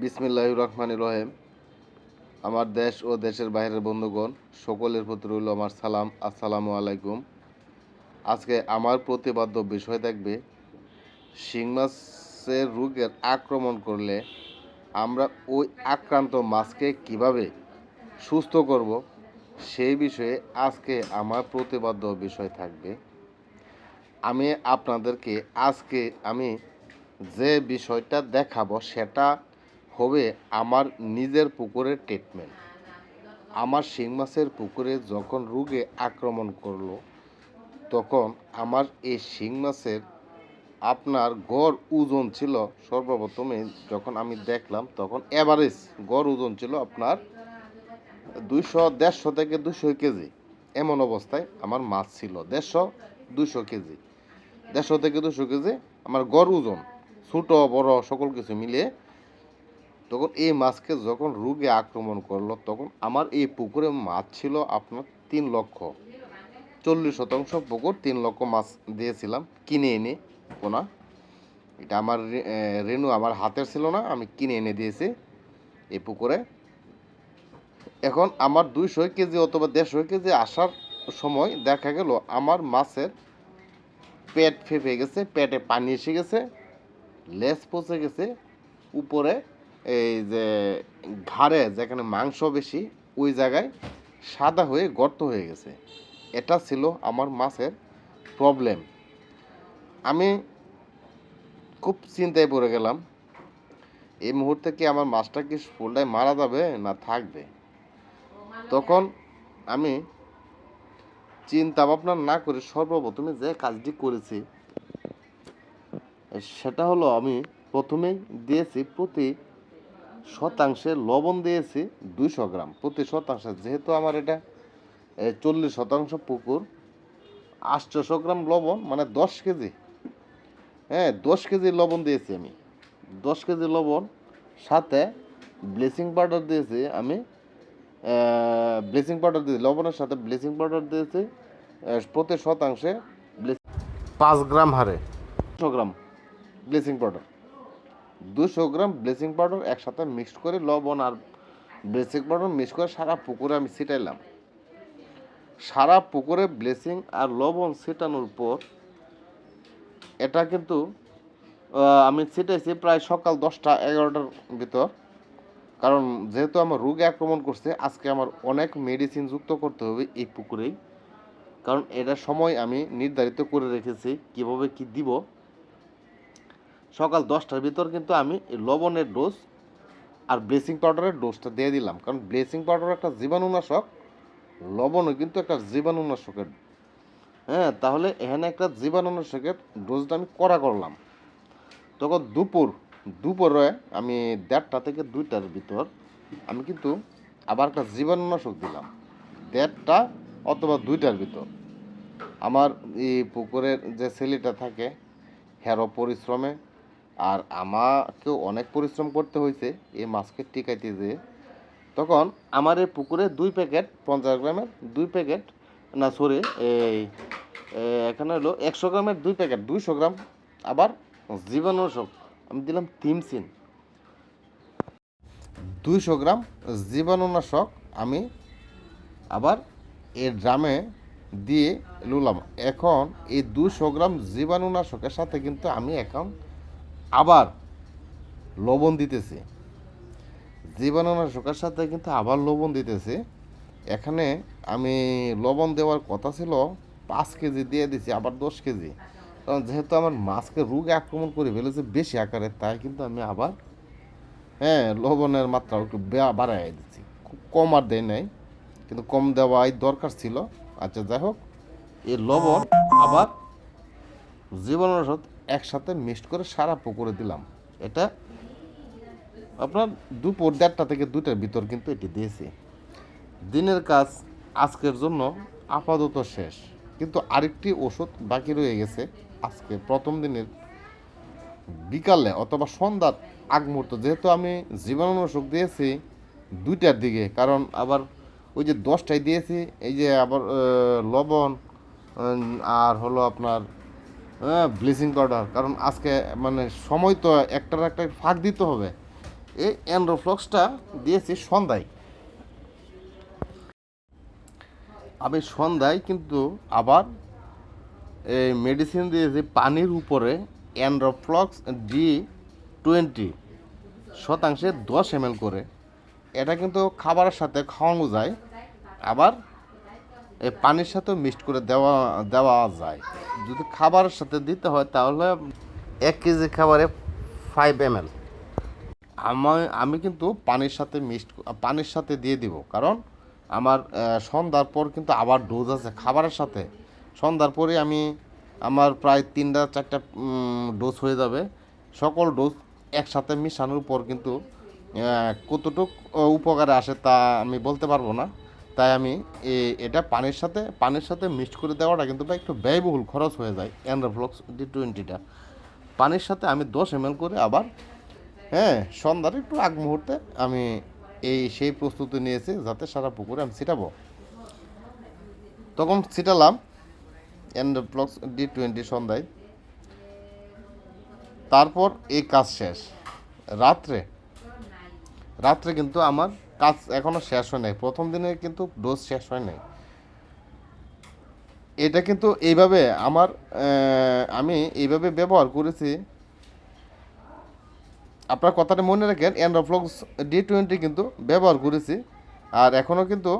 বিসমিল্লাহ রহমান রহিম। আমার দেশ ও দেশের বাইরের বন্ধুগণ, সকলের প্রতি রইল আমার সালাম, আসসালামু আলাইকুম। আজকে আমার প্রতিবাদ্য বিষয় থাকবে শিং মাছের রোগের আক্রমণ করলে আমরা ওই আক্রান্ত মাছকে কীভাবে সুস্থ করব, সেই বিষয়ে আজকে আমার প্রতিবাদ্য বিষয় থাকবে। আমি আপনাদেরকে আজকে আমি যে বিষয়টা দেখাবো, সেটা হবে আমার নিজের পুকুরের ট্রিটমেন্ট আমার শিং মাছের পুকুরে যখন রোগে আক্রমণ করল, তখন আমার এই শিং মাছের আপনার গড় ওজন ছিল সর্বপ্রথমে যখন আমি দেখলাম, তখন এভারেজ গড় ওজন ছিল আপনার দুইশো, দেড়শো থেকে দুশো কেজি। এমন অবস্থায় আমার মাছ ছিল দেড়শো দুশো কেজি। দেড়শো থেকে দুশো কেজি আমার গড় ওজন, ছোট, বড়, সকল কিছু মিলিয়ে তখন এই মাছকে যখন রোগে আক্রমণ করল, তখন আমার এই পুকুরে মাছ ছিল আপনার তিন লক্ষ। চল্লিশ শতাংশ পুকুর তিন লক্ষ মাছ দিয়েছিলাম, কিনে এনে পোনা। এটা আমার রেনু আমার হাতের ছিল না, আমি কিনে এনে দিয়েছি এই পুকুরে। এখন আমার দুইশো কেজি অথবা দেড়শো কেজি আসার সময় দেখা গেল আমার মাছের পেট ফেঁপে গেছে, পেটে পানি এসে গেছে, লেজ পচে গেছে, উপরে এই যে ঘাড়ে যেখানে মাংস বেশি, ওই জায়গায় সাদা হয়ে গর্ত হয়ে গেছে। এটা ছিল আমার মাছের প্রবলেম আমি খুব চিন্তায় পড়ে গেলাম, এই মুহূর্তে কি আমার মাছটা কি ফুলটাই মারা যাবে না থাকবে? তখন আমি চিন্তা ভাবনা না করে সর্বপ্রথমে যে কাজটি করেছি, সেটা হলো আমি প্রথমেই দিয়েছি প্রতি শতাংশে লবণ দিয়েছি দুইশো গ্রাম। প্রতি শতাংশে যেহেতু আমার এটা চল্লিশ শতাংশ পুকুর, আটশোশো গ্রাম লবণ মানে দশ কেজি। হ্যাঁ দশ কেজি লবণ দিয়েছি আমি। দশ কেজি লবণ, সাথে ব্লিচিং পাউডার দিয়েছি আমি ব্লিচিং পাউডার দিয়েছি, লবণের সাথে ব্লিচিং পাউডার দিয়েছি প্রতি শতাংশে পাঁচ গ্রাম হারে। দুশো গ্রাম ব্লিচিং পাউডার। দুশো গ্রাম ব্লিচিং পাউডার একসাথে মিক্সড করে লবণ আর ব্লিচিং পাউডার মিক্স করে সারা পুকুরে আমি ছিটাইলাম। সারা পুকুরে ব্লিচিং আর লবণ ছিটানোর পর এটা কিন্তু আমি ছিটাইছি প্রায় সকাল দশটা এগারোটার ভিতর। কারণ যেহেতু আমার রোগে আক্রমণ করছে, আজকে আমার অনেক মেডিসিন যুক্ত করতে হবে এই পুকুরেই। কারণ এটা সময় আমি নির্ধারিত করে রেখেছি, কীভাবে কি দিব। সকাল দশটার ভিতর কিন্তু আমি লবণের ডোজ আর ব্লিচিং পাউডারের ডোজটা দিয়ে দিলাম। কারণ ব্লিচিং পাউডার একটা জীবাণুনাশক, লবণও কিন্তু একটা জীবাণুনাশকের। হ্যাঁ তাহলে এখানে একটা জীবাণুনাশকের ডোজটা আমি করা করলাম। তখন দুপুর, দুপুরে আমি দেড়টা থেকে দুইটার ভিতর আমি কিন্তু আবার একটা জীবাণুনাশক দিলাম। দেড়টা অথবা দুইটার ভিতর। আমার এই পুকুরের যে ছেলেটা থাকে, হেরো পরিশ্রমে আর আমাকেও অনেক পরিশ্রম করতে হয়েছে এই মাছকে টিকাইতে যেয়ে তখন আমার এই পুকুরে দুই প্যাকেট পঞ্চাশ গ্রামের দুই প্যাকেট, না সরি এই এখানে হলো একশো গ্রামের দুই প্যাকেট, দুইশো গ্রাম আবার জীবাণুনাশক আমি দিলাম তিমসিন। দুইশো গ্রাম জীবাণুনাশক আমি আবার এই ড্রামে দিয়ে লুলাম। এখন এই দুশো গ্রাম জীবাণুনাশকের সাথে কিন্তু আমি এখন আবার লবণ দিতেছি। জীবাণুনাশকের সাথে কিন্তু আবার লবণ দিতেছে। এখানে আমি লবণ দেওয়ার কথা ছিল, পাঁচ কেজি দিয়ে দিছি, আবার দশ কেজি। কারণ যেহেতু আমার মাছকে রোগে আক্রমণ করে ফেলেছে বেশি আকারে, তাই কিন্তু আমি আবার হ্যাঁ লবণের মাত্রা একটু বাড়াই দিচ্ছি। খুব কম আর দেয় নাই, কিন্তু কম দেওয়াই দরকার ছিল। আচ্ছা যাই হোক, এই লবণ আবার জীবাণুনাশক একসাথে মিক্সড করে সারা পুকুরে দিলাম। এটা আপনার দুপুর দেড়টা থেকে দুটার ভিতর কিন্তু এটি দিয়েছি। দিনের কাজ আজকের জন্য আপাতত শেষ। কিন্তু আরেকটি ওষুধ বাকি রয়ে গেছে আজকে প্রথম দিনের। বিকালে অথবা সন্ধ্যার আগ মুহূর্ত যেহেতু আমি জীবাণু জীবাণুনাশক দিয়েছি দুইটার দিকে, কারণ আবার ওই যে দশটায় দিয়েছি, এই যে আবার লবণ আর হলো আপনার ব্লিচিং পাউডার কারণ আজকে মানে সময় তো একটার একটা ফাঁক দিতে হবে। এই অ্যান্ড্রোফ্লক্সটা দিয়েছি সন্ধ্যায়। আমি সন্ধ্যায় কিন্তু আবার এই মেডিসিন দিয়েছি পানির উপরে অ্যান্ড্রোফ্লক্স ডি টোয়েন্টি শতাংশে দশ এম করে। এটা কিন্তু খাবারের সাথে খাওয়ানো যায়। আবার এই পানির সাথেও মিক্সড করে দেওয়া দেওয়া যায়। যদি খাবারের সাথে দিতে হয় তাহলে এক কেজি খাবারে ফাইভ এম এল আমি আমি কিন্তু পানির সাথে মিক্সড, পানির সাথে দিয়ে দিব। কারণ আমার সন্ধ্যার পর কিন্তু আবার ডোজ আছে খাবারের সাথে। সন্ধ্যার পরে আমি, আমার প্রায় তিনটা, চারটা ডোজ হয়ে যাবে। সকল ডোজ একসাথে মিশানোর পর কিন্তু কতটুক উপকারে আসে তা আমি বলতে পারব না। তাই আমি এটা পানির সাথে পানির সাথে মিক্সড করে দেওয়াটা কিন্তু ভাই একটু ব্যয়বহুল খরচ হয়ে যায় অ্যান্ড্রোফ্লক্স ডি টোয়েন্টিটা পানির সাথে আমি দশ এম করে আবার হ্যাঁ সন্ধ্যার একটু আগ মুহূর্তে আমি এই সেই প্রস্তুতি নিয়েছি যাতে সারা পুকুরে আমি ছিটাবো। তখন ছিটালাম এন্ডপ্লক্স ডি টোয়েন্টি সন্ধ্যায়। তারপর এই কাজ শেষ। রাত্রে রাত্রে কিন্তু আমার কাজ এখনও শেষ হয় নাই। প্রথম দিনে কিন্তু ডোজ শেষ হয় নাই। এটা কিন্তু এইভাবে আমার আমি এইভাবে ব্যবহার করেছি। আপনার কথাটা মনে রাখেন অ্যান্ড্রোফ্লক্স ডি টোয়েন্টি কিন্তু ব্যবহার করেছি। আর এখনও কিন্তু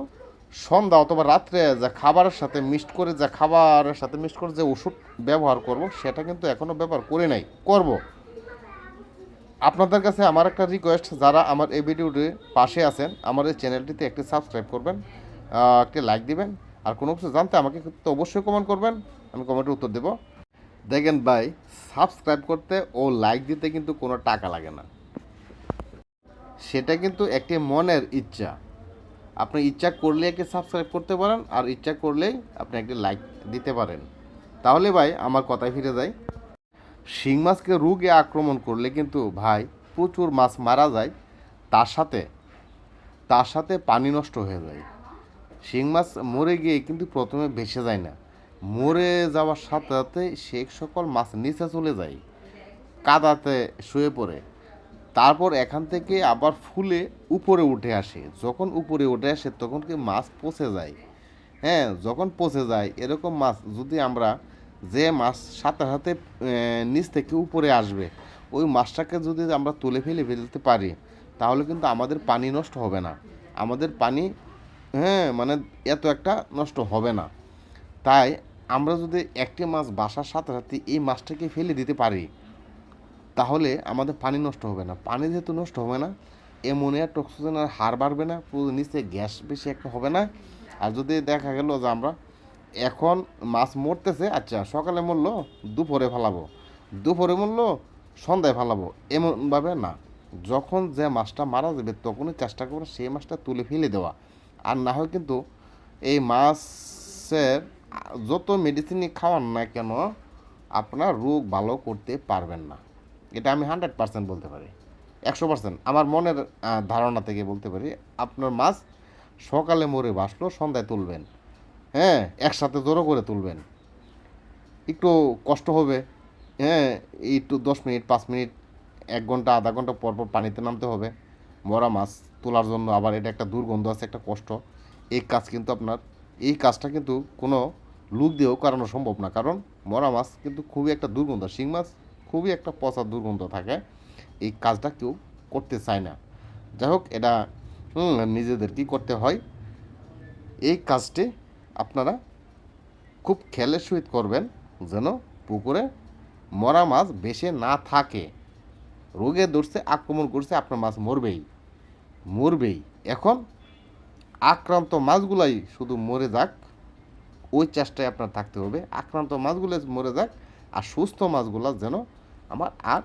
সন্ধ্যা অথবা রাত্রে যা খাবারের সাথে মিক্সড করে যা খাবারের সাথে মিক্সড করে যে ওষুধ ব্যবহার করব, সেটা কিন্তু এখনও ব্যবহার করে নাই, করব। আপনাদের কাছে আমার একটা রিকোয়েস্ট যারা আমার এই ভিডিওটির পাশে আছেন, আমার এই চ্যানেলটিতে একটি সাবস্ক্রাইব করবেন একটি লাইক দিবেন, আর কোনো কিছু জানতে আমাকে তো অবশ্যই কমেন্ট করবেন, আমি কমেন্টে উত্তর দেবো। দেখেন ভাই সাবস্ক্রাইব করতে ও লাইক দিতে কিন্তু কোনো টাকা লাগে না। সেটা কিন্তু একটি মনের ইচ্ছা। আপনি ইচ্ছা করলে একে সাবস্ক্রাইব করতে পারেন, আর ইচ্ছা করলেই আপনি একটি লাইক দিতে পারেন। তাহলে ভাই, আমার কথায় ফিরে যাই। শিং মাছকে রোগে আক্রমণ করলে কিন্তু ভাই প্রচুর মাছ মারা যায়, তার সাথে তার সাথে পানি নষ্ট হয়ে যায়। শিং মাছ মরে গিয়ে কিন্তু প্রথমে ভেসে যায় না। মরে যাওয়ার সাথে সাথে সে সকল মাছ নিচে চলে যায়, কাদাতে শুয়ে পড়ে। তারপর এখান থেকে আবার ফুলে উপরে উঠে আসে। যখন উপরে উঠে আসে তখন কি মাছ পচে যায়? হ্যাঁ যখন পচে যায়, এরকম মাছ যদি আমরা যে মাছ সাথে সাথে নিচ থেকে উপরে আসবে, ওই মাছটাকে যদি আমরা তুলে ফেলে ফেলতে পারি, তাহলে কিন্তু আমাদের পানি নষ্ট হবে না। আমাদের পানি হ্যাঁ মানে এত একটা নষ্ট হবে না। তাই আমরা যদি একটি মাছ বাসার সাথে সাথে এই মাছটাকে ফেলে দিতে পারি, তাহলে আমাদের পানি নষ্ট হবে না। পানি যেহেতু নষ্ট হবে না অ্যামোনিয়া টক্সিজেনের হার বাড়বে না, পুরো নিচে গ্যাস বেশি একটা হবে না। আর যদি দেখা গেল যে আমরা এখন মাছ মরতেছে আচ্ছা সকালে মরলো, দুপুরে ফেলাবো। দুপুরে মরলো, সন্ধ্যায় ফেলাবো, এমনভাবে না। যখন যে মাছটা মারা যাবে, তখনই চেষ্টা করব সেই মাছটা তুলে ফেলে দেওয়া। আর না হয় কিন্তু এই মাছের যত মেডিসিনই খাওয়ান না কেন, আপনার রোগ ভালো করতে পারবেন না। এটা আমি হান্ড্রেড পার্সেন্ট বলতে পারি। একশো পার্সেন্ট আমার মনের ধারণা থেকে বলতে পারি, আপনার মাছ সকালে মরে বাসলো সন্ধ্যায় তুলবেন। হ্যাঁ একসাথে জোরো করে তুলবেন। একটু কষ্ট হবে। হ্যাঁ একটু দশ মিনিট, পাঁচ মিনিট, এক ঘণ্টা, আধা ঘণ্টা পর পর পানিতে নামতে হবে। মরা মাছ তোলার জন্য আবার এটা একটা দুর্গন্ধ, আছে একটা কষ্ট। এই কাজ কিন্তু আপনার, এই কাজটা কিন্তু কোনো লুক দিয়েও করানো সম্ভব না। কারণ মরা মাছ কিন্তু খুবই একটা দুর্গন্ধ, শিং মাছ খুবই একটা পচা দুর্গন্ধ থাকে। এই কাজটা কেউ করতে চায় না। যাই হোক, এটা নিজেদেরকেই করতে হয়? এই কাজটি আপনারা খুব খেয়ালের সহিত করবেন যেন পুকুরে মরা মাছ বেশি না থাকে। রোগে ধরছে, আক্রমণ করছে, আপনার মাছ মরবেই মরবেই। এখন আক্রান্ত মাছগুলাই শুধু মরে যাক, ওই চেষ্টায় আপনার থাকতে হবে। আক্রান্ত মাছগুলো মরে যাক আর সুস্থ মাছগুলো যেন আমার আর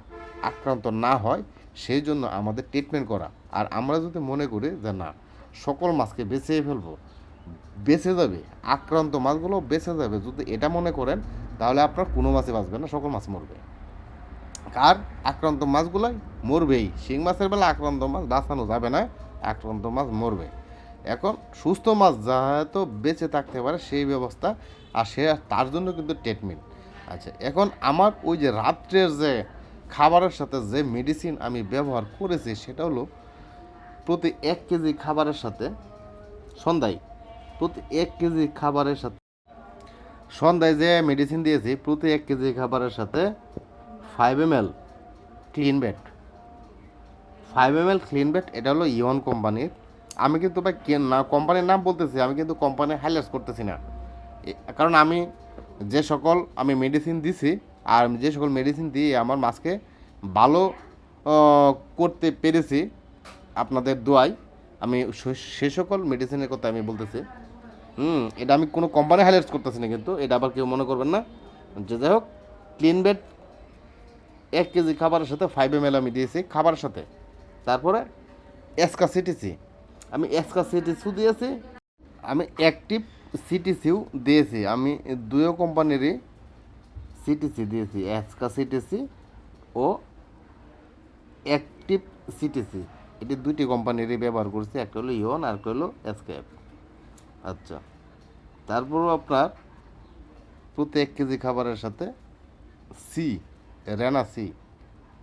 আক্রান্ত না হয়, সেই জন্য আমাদের ট্রিটমেন্ট করা। আর আমরা যদি মনে করি যে না, সকল মাছকে বেঁচে ফেলব বেঁচে যাবে, আক্রান্ত মাছগুলো বেঁচে যাবে। যদি এটা মনে করেন, তাহলে আপনার কোনো মাছই বাঁচবে না, সকল মাছ মরবে। আর আক্রান্ত মাছগুলাই মরবেই। শিং মাছের বেলা আক্রান্ত মাছ বাঁচানো যাবে না, আক্রান্ত মাছ মরবে। এখন সুস্থ মাছ যা যাতে বেঁচে থাকতে পারে, সেই ব্যবস্থা আর সে তার জন্য কিন্তু ট্রিটমেন্ট আচ্ছা এখন আমার ওই যে রাত্রের যে খাবারের সাথে যে মেডিসিন আমি ব্যবহার করেছি, সেটা হলো প্রতি এক কেজি খাবারের সাথে সন্ধ্যায় প্রতি এক কেজি খাবারের সাথে সন্ধ্যায় যে মেডিসিন দিয়েছি, প্রতি এক কেজি খাবারের সাথে five M L clean bat five M L clean bat এটা হলো ইয়ন কোম্পানির আমি কিন্তু ভাই না কোম্পানির নাম বলতেছি, আমি কিন্তু কোম্পানি হাইলাইটস করতেছি না। কারণ আমি যে সকল আমি মেডিসিন দিছি, আর যে সকল মেডিসিন দিয়ে আমার মাছকে ভালো করতে পেরেছি, আপনাদের দোয়াই আমি সে সকল মেডিসিনের কথা আমি বলতেছি। হুম, এটা আমি কোনো কোম্পানি হাইলাইটস করতেছি না কিন্তু, এটা আবার কেউ মনে করবেন না। যে যাই হোক ক্লিন বেড এক কেজি খাবারের সাথে ফাইভ এম আমি দিয়েছি, খাবারের সাথে। তারপরে এসকা সিটিসি আমি এসকা সিটিসিও দিয়েছি, আমি অ্যাক্টিভ সিটিসিও দিয়েছি। আমি দুয়ো কোম্পানিরই সিটিসি দিয়েছি এসকা সিটিসি ও অ্যাক্টিভ সিটিসি এটি দুটি কোম্পানিরই ব্যবহার করছি, একটা হলো ইওন আর একটা হলো এসকেপ আচ্ছা। তারপরও আপনার প্রতি এক কেজি খাবারের সাথে সি রেনা সি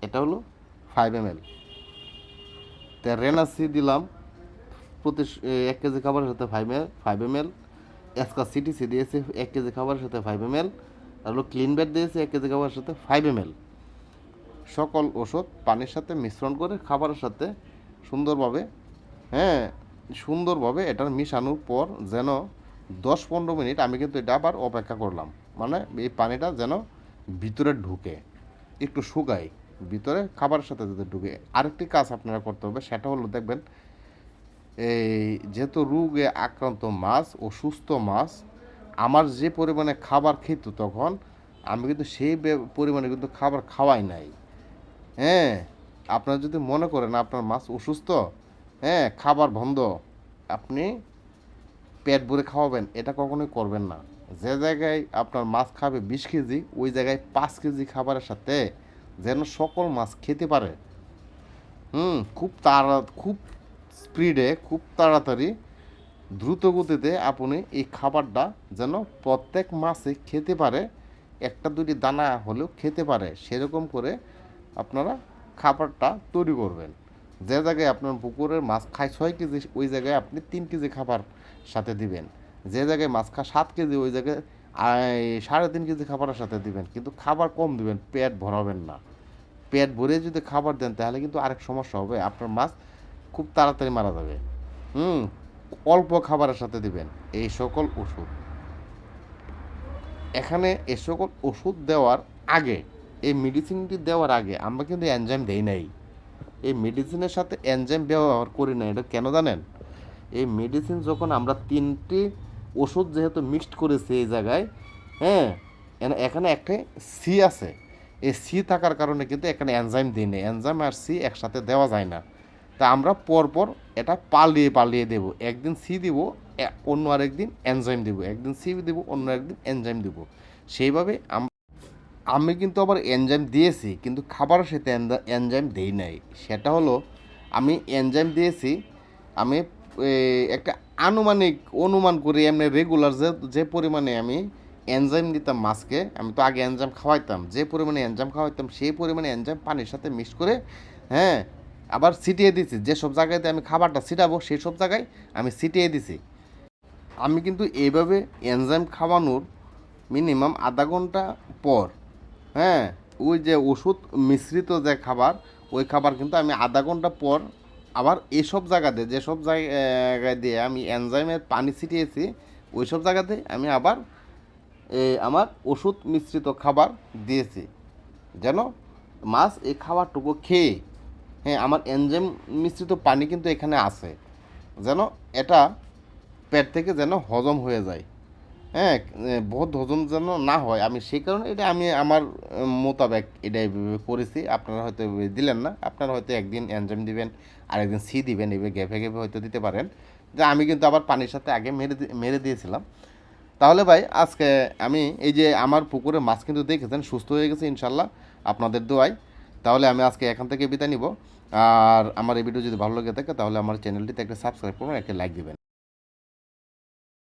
এটা হলো ফাইভ এম এল তা রেনা সি দিলাম প্রতি এক কেজি খাবারের সাথে five M five M L এসকা CTC দিয়েছে এক কেজি খাবারের সাথে ফাইভ এম এল আর হলো ক্লিন ব্যাট দিয়েছে এক কেজি খাবারের সাথে ফাইভ এম এল সকল ওষুধ পানির সাথে মিশ্রণ করে খাবারের সাথে সুন্দরভাবে হ্যাঁ সুন্দরভাবে এটার মিশানোর পর যেন দশ পনেরো মিনিট আমি কিন্তু এটা আবার অপেক্ষা করলাম। মানে এই পানিটা যেন ভিতরে ঢুকে, একটু শুকায়, ভিতরে খাবারের সাথে যাতে ঢুকে। আরেকটি কাজ আপনারা করতে হবে, সেটা হলো দেখবেন, এই যেহেতু রোগে আক্রান্ত মাছ ও সুস্থ মাছ, আমার যে পরিমাণে খাবার খেত তখন, আমি কিন্তু সেই পরিমাণে কিন্তু খাবার খাওয়াই নাই। হ্যাঁ আপনার যদি মনে করেন আপনার মাছ অসুস্থ হ্যাঁ খাবার বন্ধ। আপনি পেট ভরে খাওয়াবেন, এটা কখনোই করবেন না। যে জায়গায় আপনার মাছ খাবে বিশ কেজি, ওই জায়গায় পাঁচ কেজি খাবারের সাথে যেন সকল মাছ খেতে পারে। হুম, খুব তাড়া, খুব স্পিডে, খুব তাড়াতাড়ি, দ্রুত গতিতে আপনি এই খাবারটা যেন প্রত্যেক মাছে খেতে পারে, একটা দুটি দানা হলেও খেতে পারে। সেরকম করে আপনারা খাবারটা তৈরি করবেন। যে জায়গায় আপনার পুকুরের মাছ খায় ছয় কেজি, ওই জায়গায় আপনি তিন কেজি খাবার সাথে দিবেন। যে জায়গায় মাছ খায় সাত কেজি, ওই জায়গায় সাড়ে তিন কেজি খাবারের সাথে দিবেন। কিন্তু খাবার কম দিবেন, পেট ভরাবেন না। পেট ভরে যদি খাবার দেন, তাহলে কিন্তু আরেক সমস্যা হবে, আপনার মাছ খুব তাড়াতাড়ি মারা যাবে। হুম, অল্প খাবারের সাথে দিবেন, এই সকল ওষুধ। এখানে এ সকল ওষুধ দেওয়ার আগে, এই মেডিসিনটি দেওয়ার আগে আমরা কিন্তু এনজাইম দেই নাই। এই মেডিসিনের সাথে এনজাইম ব্যবহার করি না, এটা কেন জানেন? এই মেডিসিন যখন আমরা তিনটি ওষুধ যেহেতু মিক্সড করেছি এই জায়গায় হ্যাঁ এখানে একটা সি আছে। এই সি থাকার কারণে কিন্তু এখানে এনজাইম দিই নেই। এনজাইম আর সি একসাথে দেওয়া যায় না। তা আমরা পরপর এটা পালিয়ে পালিয়ে দেব। একদিন সি দিব অন্য আরেকদিন এনজাইম দিব। একদিন সি দিব, অন্য একদিন এনজাইম দিব। সেইভাবে আম- কিন্তু আবার এনজাইম দিয়েছি, কিন্তু খাবারের সাথে এনজাইম দেই নাই। সেটা হলো, আমি এনজাইম দিয়েছি, আমি একটা আনুমানিক অনুমান করি, এমনি রেগুলার যে যে পরিমাণে আমি এনজাইম দিতাম মাছকে, আমি তো আগে এনজাইম খাওয়াইতাম, যে পরিমাণে এনজাইম খাওয়াইতাম, সেই পরিমাণে এনজাইম পানির সাথে মিক্স করে হ্যাঁ আবার ছিটিয়ে দিছি। যেসব জায়গাতে আমি খাবারটা ছিটাবো, সেই সব জায়গায় আমি ছিটিয়ে দিছি। আমি কিন্তু এইভাবে এনজাইম খাওয়ানোর মিনিমাম আধা ঘণ্টা পর হ্যাঁ ওই যে ওষুধ মিশ্রিত যে খাবার, ওই খাবার কিন্তু আমি আধা ঘণ্টা পর আবার এসব জায়গাতে, যেসব জায়গায় দিয়ে আমি এনজাইমের পানি ছিটিয়েছি ওই সব জায়গাতে আমি আবার আমার ওষুধ মিশ্রিত খাবার দিয়েছি। যেন মাছ এই খাবারটুকু খেয়ে হ্যাঁ আমার এনজাইম মিশ্রিত পানি কিন্তু এখানে আছে। যেন এটা পেট থেকে যেন হজম হয়ে যায়। হ্যাঁ বহুত হজম যেন না হয়। আমি সেই কারণে এটা আমি আমার মোতাবেক এটা করেছি। আপনারা হয়তো দিলেন না। আপনারা হয়তো একদিন এনজাইম দিবেন আর একদিন সি দিবেন, এভাবে গ্যাপে গ্যাপে হয়তো দিতে পারেন। যে আমি কিন্তু আবার পানির সাথে আগে মেরে মেরে দিয়েছিলাম। তাহলে ভাই, আজকে আমি এই যে আমার পুকুরে মাছ কিন্তু দেখেছেন, সুস্থ হয়ে গেছে ইনশাল্লাহ, আপনাদের দোয়াই তাহলে আমি আজকে এখান থেকে বিদায় নিব। আর আমার এই ভিডিও যদি ভালো লেগে থাকে, তাহলে আমার চ্যানেলটিতে একটা সাবস্ক্রাইব করুন, একটা লাইক দিবেন।